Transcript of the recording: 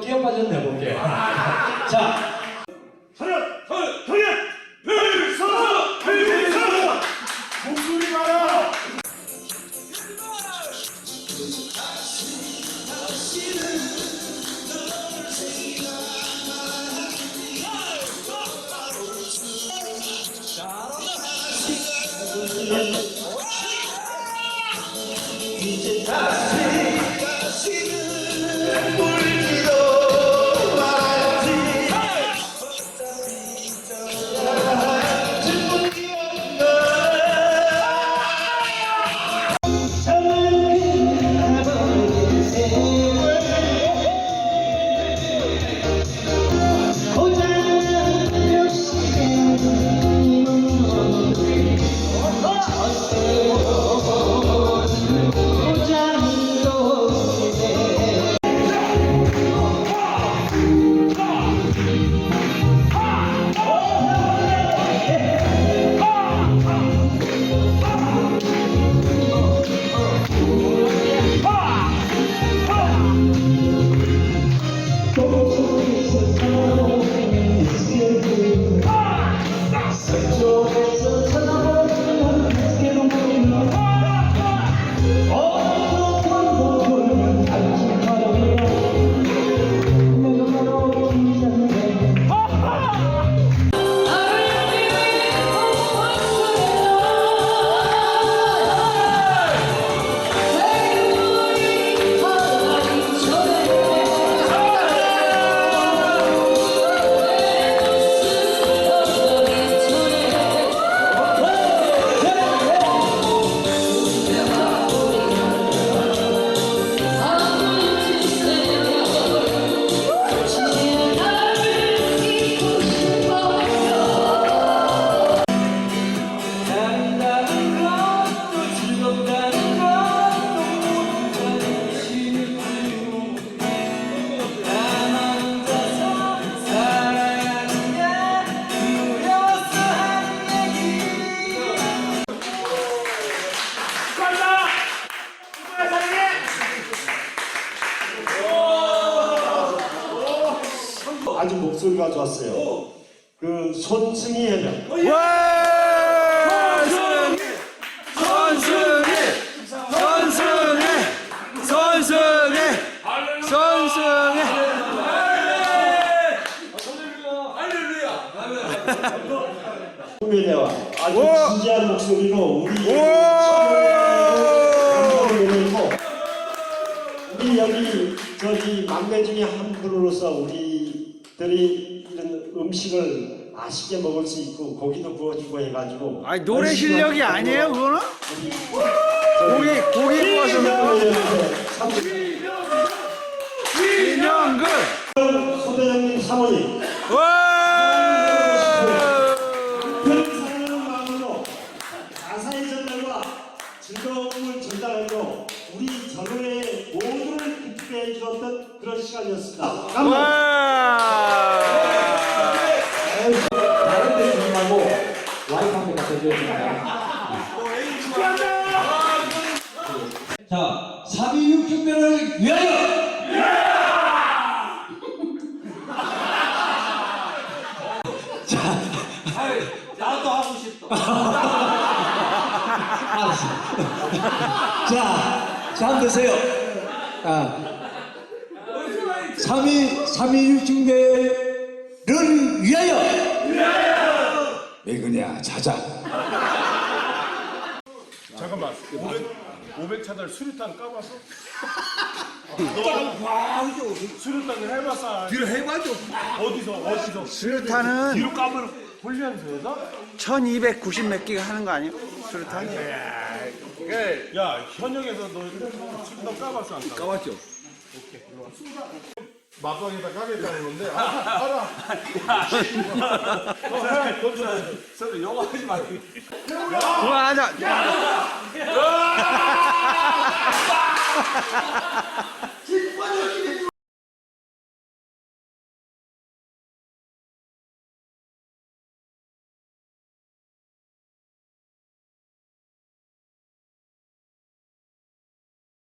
끼어 빠져서 내볼게. 자, 목소리 봐라. 산다 는 아주 목소리가 좋았어요. 그 손승희 해명. 선승이 선승이 선승이 선승이 후배대와 아주 오! 진지한 목소리로 우리 오! 감동을 내고 우리 여기 저기 막내 중에 한 분으로서 우리 들이 이런 음식을 맛있게 먹을 수 있고 고기도 구워주고 해가지고 아니 노래 실력이 아니에요 그거는? 고기 고기 구워서 먹는 이명근. 소대장님 사모님. 와! 큰 사랑하는 마음으로 가사의 전달과 즐거움을 전달하며 우리 전원의 모두를 기쁘게 해주었던 그런 시간이었습니다. 감사합니다. 됩니다. 자, 3266대를 위하여! 나도 하고 싶다. 알았어. 자, 자, 드세요. 아, 32, 3266대를 위하여! 왜 그냐, 자자. 잠깐만. 500, 500 차달 수류탄 까봤어? 너 수류탄을 해봤어? 뒤로 해봐줘. 어디서 어디서? 수류탄은 뒤로 까면 훈련소에서? 1290몇 개가 하는 거 아니에요 수류탄 야 현역에서 너 수류탄 까봤어 안 까봤어? 까봤죠? 막방에다 까겠다는 건데 아, 알아. 너 해, 던져. 서로 욕하지 말고. 그만하자